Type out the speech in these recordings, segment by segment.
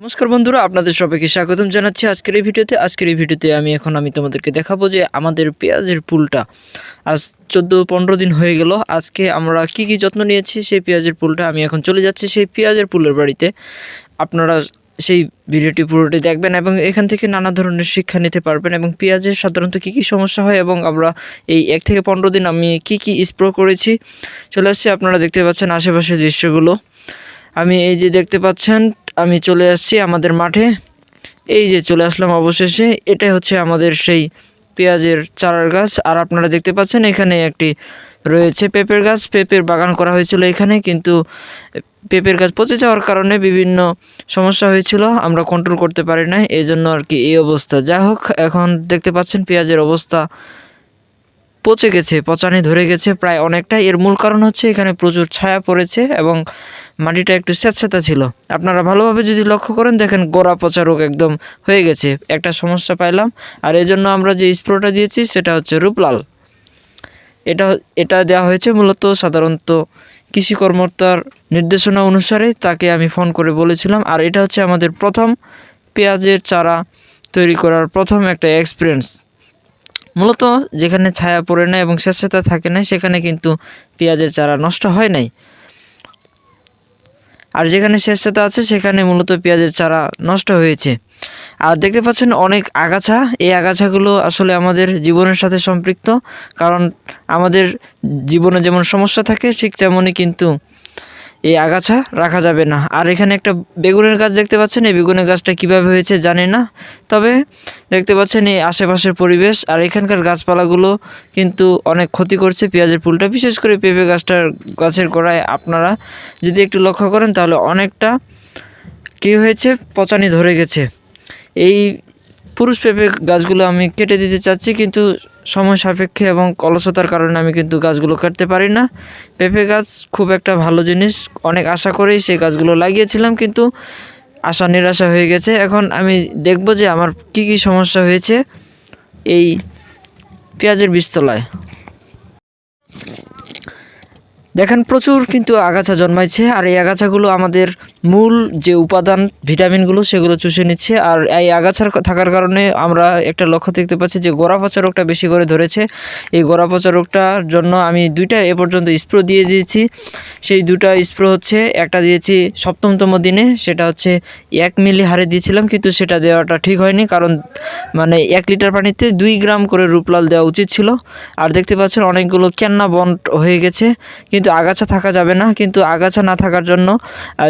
নমস্কার বন্ধুরা, আপনাদের সবাইকে স্বাগতম জানাচ্ছি আজকের এই ভিডিওতে। আজকের এই ভিডিওতে আমি এখন আমি তোমাদেরকে দেখাবো যে আমাদের পেঁয়াজের পুলটা আজ চোদ্দ পনেরো দিন হয়ে গেল। আজকে আমরা কি কি যত্ন নিয়েছি সেই পেঁয়াজের পুলটা আমি এখন চলে যাচ্ছি সেই পেঁয়াজের পুলের বাড়িতে। আপনারা সেই ভিডিওটি পুরোটি দেখবেন এবং এখান থেকে নানা ধরনের শিক্ষা নিতে পারবেন এবং পেঁয়াজের সাধারণত কী কী সমস্যা হয় এবং আমরা এই এক থেকে পনেরো দিন আমি কি কি স্প্রো করেছি। চলে আসছি, আপনারা দেখতে পাচ্ছেন আশেপাশের দৃশ্যগুলো। আমি এই যে দেখতে পাচ্ছেন আমি চলে আসছি আমাদের মাঠে। এই যে চলে আসলাম অবশেষে। এটাই হচ্ছে আমাদের সেই পেঁয়াজের চারার গাছ। আর আপনারা দেখতে পাচ্ছেন এখানে একটি রয়েছে পেঁপের গাছ। পেঁপের বাগান করা হয়েছিল এখানে, কিন্তু পেঁপের গাছ পচে যাওয়ার কারণে বিভিন্ন সমস্যা হয়েছিল। আমরা কন্ট্রোল করতে পারি না এই জন্য আর কি এই অবস্থা। যাই হোক, এখন দেখতে পাচ্ছেন পেঁয়াজের অবস্থা পচে গেছে, পচানি ধরে গেছে প্রায় অনেকটা এর মূল কারণ হচ্ছে এখানে প্রচুর ছায়া পড়েছে এবং মাটিটা একটু স্যাঁতস্যাঁতা ছিল। আপনারা ভালোভাবে যদি লক্ষ্য করেন, দেখেন গোড়া পচা রোগ একদম হয়ে গেছে। একটা সমস্যা পাইলাম। আর এই জন্য আমরা যে স্প্রোটা দিয়েছি, সেটা হচ্ছে রূপলাল। এটা এটা দেওয়া হয়েছে মূলত সাধারণত কৃষি কর্মকর্তার নির্দেশনা অনুসারে, তাকে আমি ফোন করে বলেছিলাম। আর এটা হচ্ছে আমাদের প্রথম পেঁয়াজের চারা তৈরি করার প্রথম একটা এক্সপিরিয়েন্স মূলত যেখানে ছায়া পড়ে না এবং স্বেচ্ছতা থাকে না সেখানে কিন্তু পেঁয়াজের চারা নষ্ট হয় নাই। আর যেখানে শেষটাতে আছে, সেখানে মূলত পেঁয়াজের চারা নষ্ট হয়েছে। আর দেখতে পাচ্ছেন অনেক আগাছা। এই আগাছাগুলো আসলে আমাদের জীবনের সাথে সম্পৃক্ত। কারণ আমাদের জীবনে যেমন সমস্যা থাকে, ঠিক তেমনই কিন্তু এই আগাছা রাখা যাবে না। আর এখানে একটা বেগুনের গাছ দেখতে পাচ্ছেন, এই বেগুনের গাছটা কীভাবে হয়েছে জানি না। তবে দেখতে পাচ্ছেন এই আশেপাশের পরিবেশ, আর এখানকার গাছপালাগুলো কিন্তু অনেক ক্ষতি করছে পেঁয়াজের ফুলটা। বিশেষ করে পেঁপে গাছটার গাছের গোড়ায় আপনারা যদি একটু লক্ষ্য করেন, তাহলে অনেকটা কী হয়েছে? পচানি ধরে গেছে। এই পুরুষ পেঁপে গাছগুলো আমি কেটে দিতে চাচ্ছি, কিন্তু সময় সাপেক্ষে এবং অলসতার কারণে আমি কিন্তু গাছগুলো কাটতে পারি না। পেঁপে গাছ খুব একটা ভালো জিনিস, অনেক আশা করেই সেই গাছগুলো লাগিয়েছিলাম কিন্তু আশা নিরাশা হয়ে গেছে। এখন আমি দেখব যে আমার কি কি সমস্যা হয়েছে এই পেঁয়াজের বীজতলায়। দেখেন, প্রচুর কিন্তু আগাছা জন্মাইছে, আর এই আগাছাগুলো আমাদের মূল যে উপাদান, ভিটামিনগুলো, সেগুলো চুষে নিচ্ছে। আর এই আগাছার থাকার কারণে আমরা একটা লক্ষ্য দেখতে পাচ্ছি যে গোড়া পচা রোগটা বেশি করে ধরেছে। এই গোড়া পচা রোগটার জন্য আমি দুইটা এ পর্যন্ত স্প্রে দিয়ে দিয়েছি। সেই দুটা স্প্রে হচ্ছে, একটা দিয়েছি সপ্তমতম দিনে, সেটা হচ্ছে এক মিলি হারে দিয়েছিলাম, কিন্তু সেটা দেওয়াটা ঠিক হয়নি, কারণ মানে এক লিটার পানিতে দুই গ্রাম করে রূপলাল দেওয়া উচিত ছিল। আর দেখতে পাচ্ছেন, অনেকগুলো কেন্না বন্ড হয়ে গেছে কিন্তু আগাছা থাকা যাবে না। কিন্তু আগাছা না থাকার জন্য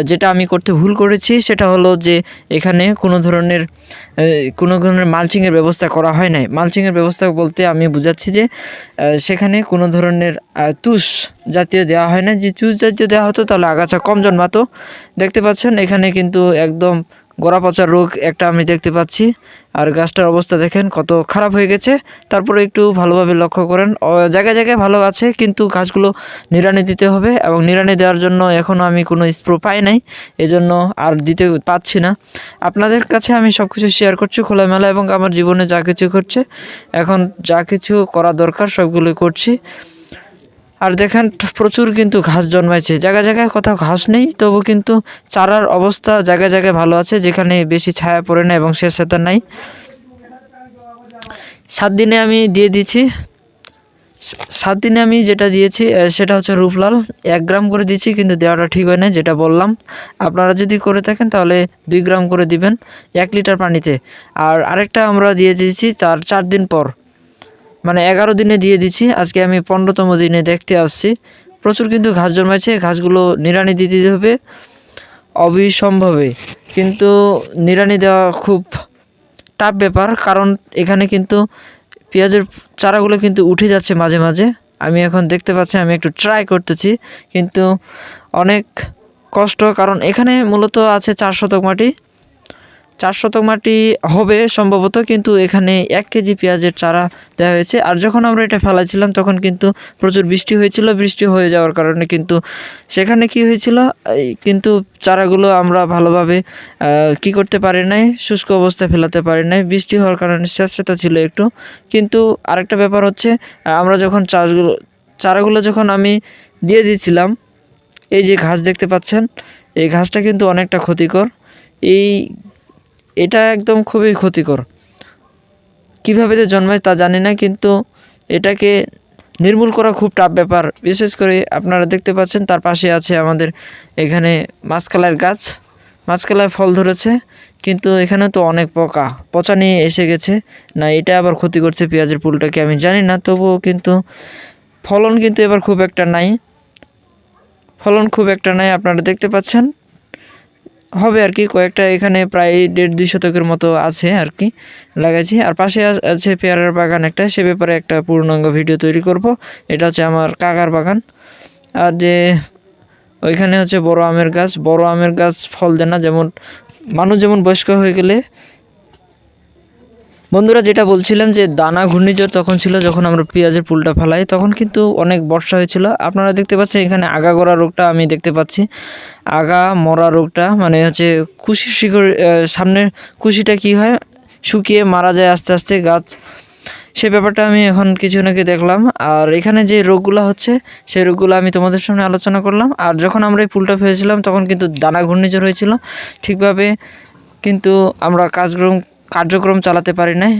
যেটা আমি করতে ভুল করেছি সেটা হলো যে এখানে কোনো ধরনের কোনো ধরনের মালচিংয়ের ব্যবস্থা করা হয় নাই। মালচিংয়ের ব্যবস্থা বলতে আমি বুঝাচ্ছি যে সেখানে কোনো ধরনের তুষ জাতীয় দেওয়া হয় না যে তুষ জাতীয় দেওয়া হতো তাহলে আগাছা কম জন্মাতো। দেখতে পাচ্ছেন এখানে কিন্তু একদম গোড়া পচার রোগ একটা আমি দেখতে পাচ্ছি। আর গাছটার অবস্থা দেখেন কত খারাপ হয়ে গেছে। তারপরে একটু ভালোভাবে লক্ষ্য করেন। জায়গায় জায়গায় ভালো আছে, কিন্তু গাছগুলো নিড়ানি দিতে হবে এবং নিড়ানি দেওয়ার জন্য এখনও আমি কোনো স্প্রো পাই নাই। এজন্য আর দিতে পাচ্ছি না। আপনাদের কাছে আমি সব কিছু শেয়ার করছি, খোলামেলা এবং আমার জীবনে যা কিছু ঘটছে। এখন যা কিছু করা দরকার সবগুলোই করছি। আর দেখেন, প্রচুর কিন্তু ঘাস জন্মাইছে। জায়গায় জায়গায় কোথাও ঘাস নেই, তবু কিন্তু চারার অবস্থা জায়গায় জায়গায় ভালো আছে, যেখানে বেশি ছায়া পড়ে না এবং শেষ শেষেতা নাই। সাত দিনে আমি দিয়ে দিয়েছি। সা- সাত দিনে আমি যেটা দিয়েছি সেটা হচ্ছে রূপলাল। এক গ্রাম করে দিয়েছি, কিন্তু দেওয়াটা ঠিক হয় না, যেটা বললাম। আপনারা যদি করে থাকেন, তাহলে দুই গ্রাম করে দিবেন, এক লিটার পানিতে। আর আরেকটা আমরা দিয়ে দিয়েছি, তার চার দিন পর। মানে এগারো দিনে দিয়ে দিচ্ছি আজকে আমি পনেরোতম দিনে দেখতে আসছি। প্রচুর কিন্তু ঘাস জন্মাচ্ছে ঘাসগুলো নিড়ানি দিতে হবে। অবিসম্ভবে। কিন্তু নিড়ানি দেওয়া খুব টাফ ব্যাপার, কারণ এখানে কিন্তু পেঁয়াজের চারাগুলো কিন্তু উঠে যাচ্ছে মাঝে মাঝে। আমি এখন দেখতে পাচ্ছি, আমি একটু ট্রাই করতেছি। কিন্তু অনেক কষ্ট, কারণ এখানে মূলত আছে চার শতক মাটি। চার শতক মাটি হবে সম্ভবত, কিন্তু এখানে এক কেজি পেঁয়াজের চারা দেওয়া হয়েছে। আর যখন আমরা এটা ফেলাছিলাম তখন কিন্তু প্রচুর বৃষ্টি হয়েছিল। বৃষ্টি হয়ে যাওয়ার কারণে কিন্তু সেখানে কি হয়েছিল? কিন্তু চারাগুলো আমরা ভালোভাবে কি করতে পারি নাই, শুষ্ক অবস্থায় ফেলাতে পারি নাই। বৃষ্টি হওয়ার কারণে স্যাঁতস্যাঁতা ছিল একটু। কিন্তু আরেকটা ব্যাপার হচ্ছে, আমরা যখন চাষগুলো, চারাগুলো যখন আমি দিয়ে দিয়েছিলাম এই যে ঘাস দেখতে পাচ্ছেন, এই ঘাসটা কিন্তু অনেকটা ক্ষতিকর। এই এটা একদম খুবই ক্ষতিকর। কীভাবে যে জন্মায় তা জানি না, কিন্তু এটাকে নির্মূল করা খুব টাফ ব্যাপার। বিশেষ করে আপনারা দেখতে পাচ্ছেন, তার পাশে আছে আমাদের এখানে মাছকালার গাছ। মাছকালায় ফল ধরেছে, কিন্তু এখানে তো অনেক পোকা। পচা নিয়ে এসে গেছে। না, এটা আবার ক্ষতি করছে পেঁয়াজের ফুলটাকে আমি জানি না, তবুও কিন্তু ফলন কিন্তু এবার খুব একটা নাই। ফলন খুব একটা নাই, আপনারা দেখতে পাচ্ছেন। হবে আর কি, কয়েকটা এখানে প্রায় দেড় দুই শতকের মতো আছে আর কি, লাগাইছি। আর পাশে আছে পেয়ারার বাগান একটা, সে ব্যাপারে একটা পূর্ণাঙ্গ ভিডিও তৈরি করব। এটা হচ্ছে আমার কাকার বাগান। আর যে ওইখানে হচ্ছে বড় আমের গাছ, বড় আমের গাছ ফল দেয় না, যেমন মানুষ যেমন বয়স্ক হয়ে গেলে বন্ধুরা, যেটা বলছিলাম যে দানা ঘূর্ণিঝড় তখন ছিল, যখন আমরা পেঁয়াজের পুলটা ফেলাই, তখন কিন্তু অনেক বর্ষা হয়েছিল। আপনারা দেখতে পাচ্ছেন, এখানে আগা গড়া রোগটা আমি দেখতে পাচ্ছি। আগা মরা রোগটা মানে হচ্ছে কুশি শিকড় সামনের কুশিটা কি হয়? শুকিয়ে মারা যায় আস্তে আস্তে গাছ। সে ব্যাপারটা আমি এখন কিছু নাকি দেখলাম। আর এখানে যে রোগগুলো হচ্ছে সেই রোগগুলো আমি তোমাদের সামনে আলোচনা করলাম। আর যখন আমরা এই পুলটা ফেলেছিলাম, তখন কিন্তু দানা ঘূর্ণিঝড় হয়েছিল। ঠিকভাবে কিন্তু আমরা কাজক্রম কার্যক্রম চালাতে পারি নাই।